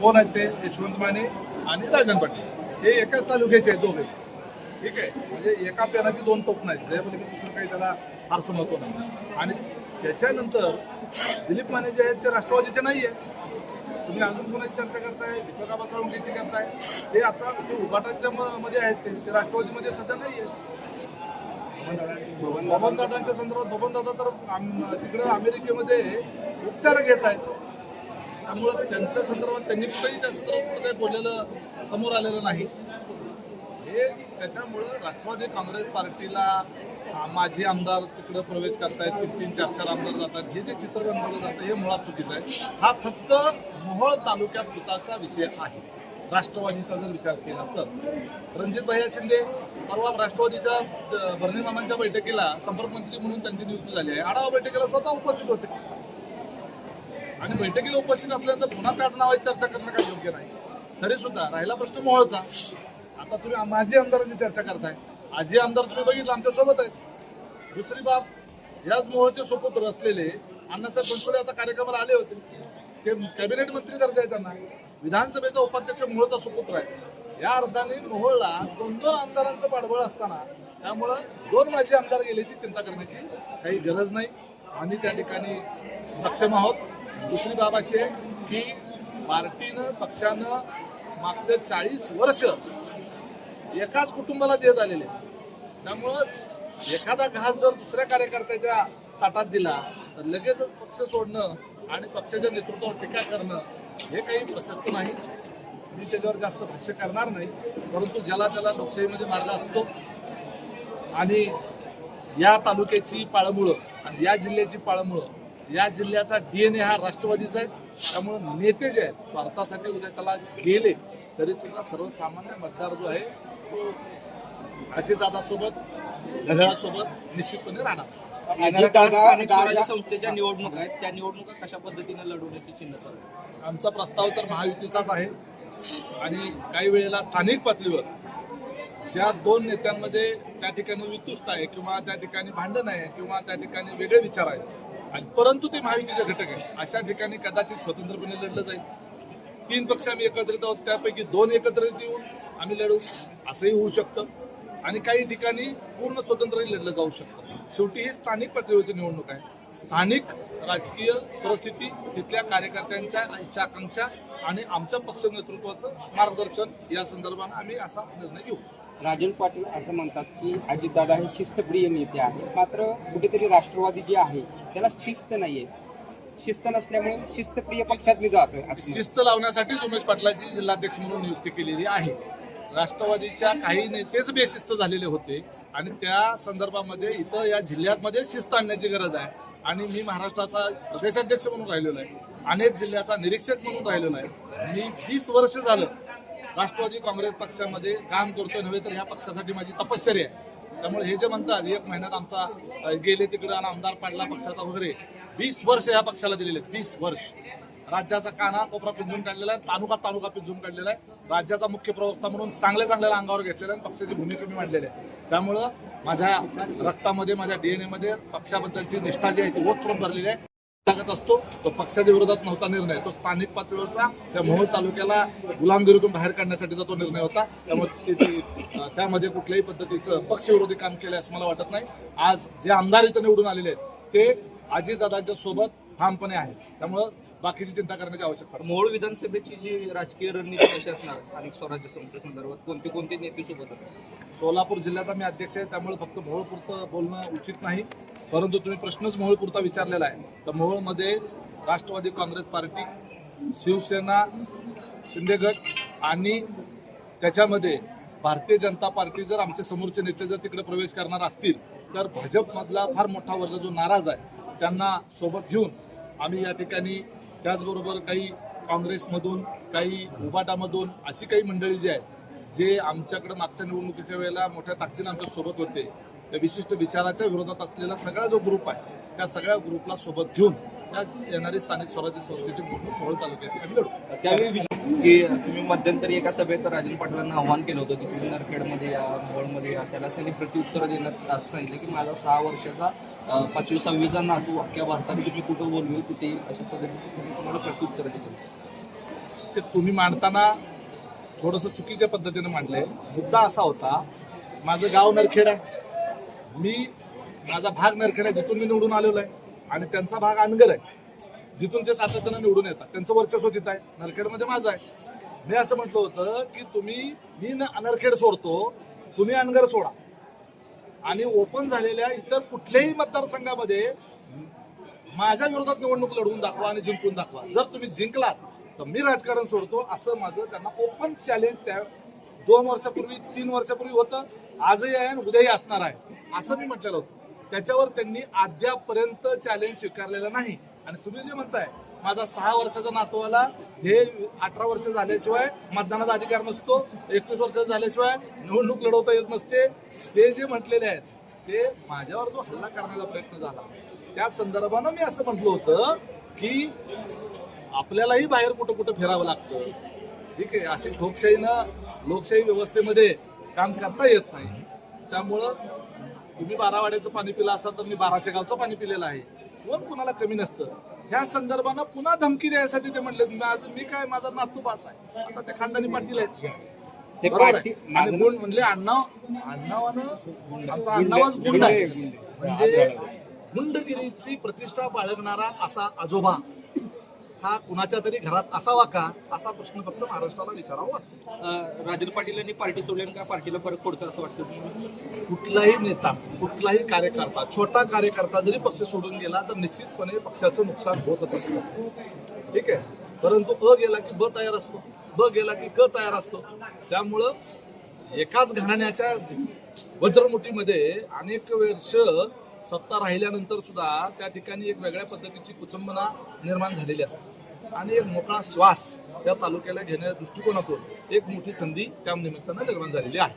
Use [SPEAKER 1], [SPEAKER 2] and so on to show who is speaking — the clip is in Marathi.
[SPEAKER 1] कोण आहेत ते? यशवंत माने आणि राजन पाटील. हे एकाच तालुक्याचे आहेत दोघे. ठीक आहे? म्हणजे एका पेनाची दोन टोपण आहेत. त्यामध्ये दुसरं काही त्याला फारसं महत्त्व नाही. आणि त्याच्यानंतर दिलीप माने जे आहेत ते राष्ट्रवादीचे नाही आहे तुम्ही अजून कोणाची चर्चा करताय? दीपक आबा साळुंकेची करताय? ते आता ते उभाटाच्या म- मध्ये आहेत ते ते राष्ट्रवादीमध्ये सध्या नाही आहेत बबनदादांच्या संदर्भात बबनदादा तर तिकडे तिकडं अमेरिकेमध्ये उपचार घेत आहेत. त्यामुळं त्यांच्या संदर्भात त्यांनी कुठेही त्या संदर्भात काही बोललेलं समोर आलेलं नाही. हे त्याच्यामुळं राष्ट्रवादी काँग्रेस पार्टीला माजी आमदार तिकडं प्रवेश करतायत तीन तीन चार चार आमदार जातात हे जे चित्र बनवलं जातं हे मुळात चुकीचं आहे. हा फक्त मोहोळ तालुक्यात पुताचा विषय आहे. राष्ट्रवादीचा जर विचार केला तर. रणजित भैया शिंदे परवा राष्ट्रवादीच्या अ, बैठकीला संपर्क मंत्री म्हणून त्यांची नियुक्ती झाली आहे. आढावा बैठकीला स्वतः उपस्थित होते. आणि बैठकीला उपस्थित असल्यानंतर पुन्हा त्याच नावाची चर्चा करणं काही योग्य नाही. तरी सुद्धा राहिला प्रश्न मोहळचा. आता तुम्ही माझी माजी आमदारांची चर्चा करताय. आजी आमदार तुम्ही बघितलं आमच्यासोबत आहेत. दुसरी बाब याच मोहळचे सुपुत्र असलेले अण्णासाहेब बनसोडे आता कार्यक्रमाला आले होते. ते कॅबिनेट मंत्री दर्जा आहे त्यांना. विधानसभेचा उपाध्यक्ष मोहळचा सुपुत्र आहे. या अर्थाने मोहोळला दोन दोन आमदारांचं पाठबळ असताना त्यामुळं दोन माजी आमदार गेल्याची चिंता करण्याची काही गरज नाही. आम्ही त्या ठिकाणी सक्षम आहोत. दुसरी बाब अशी आहे की पार्टीनं पक्षानं मागचे चाळीस वर्ष एकाच कुटुंबाला देत आलेले. त्यामुळं एखादा घास जर दुसऱ्या कार्यकर्त्याच्या ताटात दिला तर लगेचच पक्ष सोडणं आणि पक्षाच्या नेतृत्वावर टीका करणं हे काही प्रशस्त नाही. मी त्याच्यावर जास्त भाष्य करणार नाही परंतु ज्याला त्याला लोकशाहीमध्ये मार्ग असतो आणि या तालुक्याची पाळमुळं आणि या जिल्ह्याची पाळमुळं या जिल्ह्याचा डीएनए हा राष्ट्रवादीचा आहे. त्यामुळं नेते जे आहेत स्वार्थासाठी उद्या त्याला गेले तरी सुद्धा सर्वसामान्य मतदार जो आहे तो अजितदादासोबत घड्याळासोबत निश्चितपणे राहणार.
[SPEAKER 2] स्थानिक स्वराज्य संस्थेच्या निवडणुका आहेत. त्या निवडणुका कशा पद्धतीने लढवण्याची चिन्ह चालू
[SPEAKER 1] आमचा प्रस्ताव तर महायुतीचाच आहे. आणि काही वेळेला स्थानिक पातळीवर ज्या दोन नेत्यांमध्ये त्या ठिकाणी वितुष्ट आहे किंवा त्या ठिकाणी भांडण आहे किंवा त्या ठिकाणी वेगळे विचार आहेत परंतु ते महायुतीचे घटक आहे अशा ठिकाणी कदाचित स्वतंत्रपणे लढलं जाईल. तीन पक्ष आम्ही एकत्रित आहोत त्यापैकी दोन एकत्रित येऊन आम्ही लढू असंही होऊ शकतं. आणि काही ठिकाणी पूर्ण स्वतंत्रही लढलं जाऊ शकतं. शेवटी ही स्थानिक पातळीवरची निवडणूक आहे. स्थानिक राजकीय परिस्थिती तिथल्या कार्यकर्त्यांच्या इच्छा आकांक्षा आणि आमच्या पक्ष नेतृत्वाचं मार्गदर्शन या संदर्भानं आम्ही असा निर्णय घेऊ.
[SPEAKER 3] राजन पाटील असं म्हणतात की अजितदादा हे शिस्तप्रिय नेते आहेत. मात्र कुठेतरी राष्ट्रवादी जे आहे त्याला शिस्त नाहीये. शिस्त नसल्यामुळे शिस्तप्रिय पक्षात मी जातोय
[SPEAKER 1] शिस्त लावण्यासाठीच उमेश पाटलाची जिल्हाध्यक्ष म्हणून नियुक्ती केलेली आहे. राष्ट्रवादीच्या काही नेतेच बेशिस्त झालेले होते आणि त्या संदर्भामध्ये इथं या जिल्ह्यामध्ये शिस्त आणण्याची गरज आहे. आणि मी महाराष्ट्राचा प्रदेशाध्यक्ष म्हणून राहिलेलो आहे. अनेक जिल्ह्याचा निरीक्षक म्हणून राहिलेलो आहे. मी वीस वर्ष झालं राष्ट्रवादी काँग्रेस पक्षामध्ये काम करतोय नव्हे तर ह्या पक्षासाठी माझी तपश्चर्या आहे. त्यामुळे हे जे म्हणतात एक महिन्यात आमचा गेले तिकडे आणि आमदार पाडला पक्षाचा वगैरे. वीस वर्ष ह्या पक्षाला दिलेले आहेत वीस वर्ष. राज्याचा काना कोपरा पिंजून काढलेला आहे तालुका तालुका पिंजून काढलेला आहे. राज्याचा मुख्य प्रवक्ता म्हणून चांगल्या चांगल्या अंगावर घेतलेला आहे आणि पक्षाची भूमिका मी मांडलेली आहे. त्यामुळं माझ्या रक्तामध्ये माझ्या डी एन एमध्ये पक्षाबद्दलची निष्ठा जी आहे ती ओतप्रोत भरलेली आहे. लागत असतो तो पक्षाच्या विरोधात नव्हता निर्णय. तो स्थानिक पातळीवरचा त्या मोहोळ तालुक्याला गुलामगिरीतून बाहेर काढण्यासाठीचा तो निर्णय होता त्यामुळे त्यामध्ये कुठल्याही पद्धतीचं पक्षविरोधी काम केलं असं मला वाटत नाही. आज जे आमदार इथं निवडून आलेले आहेत ते अजितदादांच्या सोबत ठामपणे आहेत. त्यामुळं बाकीची चिंता करण्याची आवश्यकता नाही.
[SPEAKER 2] मोहोळ विधानसभेची जी राजकीय रणनीती कशी असणार? आहे? स्थानिक स्वराज्य संस्थेसंदर्भात कोणते कोणते नेते सोबत असतात?
[SPEAKER 1] सोलापूर जिल्ह्याचा मी अध्यक्ष आहे त्यामुळे फक्त मोहोळपुरतं बोलणं उचित नाही. परंतु तुम्ही प्रश्नच मोहोळपुरता विचारलेला आहे. तर मोहोळमध्ये राष्ट्रवादी काँग्रेस पार्टी शिवसेना शिंदेगड आणि त्याच्यामध्ये भारतीय जनता पार्टी जर आमचे समोरचे नेते जर तिकडे प्रवेश करणार असतील तर भाजपमधला फार मोठा वर्ग जो नाराज आहे त्यांना सोबत घेऊन आम्ही या ठिकाणी त्याचबरोबर काही काँग्रेसमधून काही उबाटामधून अशी काही मंडळी जी आहेत जे आमच्याकडे मागच्या निवडणुकीच्या वेळेला मोठ्या ताकदीनं आमच्यासोबत होते त्या विशिष्ट विचाराच्या विरोधात असलेला सगळा जो ग्रुप आहे त्या सगळ्या ग्रुपला सोबत घेऊन त्या येणारी स्थानिक स्वराज्य संस्थेची निवडणूक मोहोळ तालुक्यात आम्ही लढू.
[SPEAKER 2] त्यावेळी की तुम्ही मध्यंतरी एका सभेत राजन पाटलांना आव्हान केलं होतं की तुम्ही नरखेडमध्ये या मोहोळमध्ये या त्याला त्यांनी प्रत्युत्तर देण्यात असं सांगितलं की माझा सहा वर्षाचा पाचवी सहावीचा नातू अख्ख्या भारतात तुम्ही कुठं बोलवेल तिथे येईल अशा पद्धतीने त्यांनी तुम्हाला प्रत्युत्तर दिलं.
[SPEAKER 1] ते तुम्ही मांडताना थोडंसं चुकीच्या पद्धतीने मांडलंय. मुद्दा असा होता माझं गाव नरखेड आहे. मी माझा भाग नरखेड आहे जिथून मी निवडून आलेलो आहे. आणि त्यांचा भाग अनगर आहे. जिथून ते सातत्यानं निवडून येतात. त्यांचं वर्चस्व तिथं आहे. नरखेडमध्ये माझं आहे. मी असं म्हटलं होतं की तुम्ही मी न- नरखेड सोडतो तुम्ही अनगर सोडा. आणि ओपन झालेल्या इतर कुठल्याही मतदारसंघामध्ये माझ्या विरोधात निवडणूक लढवून दाखवा आणि जिंकून दाखवा. जर तुम्ही जिंकलात तर मी राजकारण सोडतो. असं माझं त्यांना ओपन चॅलेंज त्या दोन वर्षापूर्वी तीन वर्षापूर्वी होतं. आजही आहे आणि उद्याही असणार आहे असं मी म्हटलेलं होतं. त्याच्यावर त्यांनी अद्यापर्यंत चॅलेंज स्वीकारलेलं नाही. आणि तुम्ही जे म्हणताय माझा सहा वर्षाचा नातवाला हे अठरा वर्ष झाल्याशिवाय मतदानाचा अधिकार नसतो एकवीस वर्ष झाल्याशिवाय निवडणूक लढवता येत नसते. ते जे म्हटलेले आहेत ते माझ्यावर जो हल्ला करण्याचा प्रयत्न झाला त्या संदर्भानं मी असं म्हटलं होतं की आपल्यालाही बाहेर कुठं कुठं फिरावं लागतं. ठीक आहे अशी लोकशाहीनं लोकशाही व्यवस्थेमध्ये काम करता येत नाही. त्यामुळं तुम्ही बारावाड्याचं पाणी पिलं असाल तर मी बाराशे गावचं पाणी पिलेलं आहे. कोण कुणाला कमी नसतं. ह्या संदर्भानं पुन्हा धमकी द्यायसाठी ते म्हणले माझं मी काय माझा नातू बास आहे. आता ते खानदानी पाटील आहेत. बरोबर आहे. आणि गुण म्हणले अण्णा अण्णावानं आमचा अण्णावाच गुंड आहे. म्हणजे गुंडगिरीची प्रतिष्ठा बाळगणारा असा आजोबा हा कुणाच्या तरी घरात असावा का? असा प्रश्न फक्त महाराष्ट्राला विचारावा वाटतो.
[SPEAKER 2] राजन पाटील यांनी पार्टी सोडल्याने का पार्टीला फरक पडतो असं वाटतं
[SPEAKER 1] कुठलाही नेता कुठलाही कार्यकर्ता छोटा कार्यकर्ता जरी पक्ष सोडून गेला तर निश्चितपणे पक्षाचं नुकसान होतच असतं. ठीक आहे? परंतु अ गेला की ब तयार असतो. ब गेला की क तयार असतो. त्यामुळं एकाच घराण्याच्या वज्रमुठीमध्ये अनेक वर्ष सत्ता राहिल्यानंतर सुद्धा त्या ठिकाणी एक वेगळ्या पद्धतीची कुचंबना निर्माण झालेली असते. आणि एक मोकळा श्वास त्या तालुक्याला घेण्याच्या दृष्टिकोनातून एक मोठी संधी त्या निमित्तानं निर्माण झालेली आहे.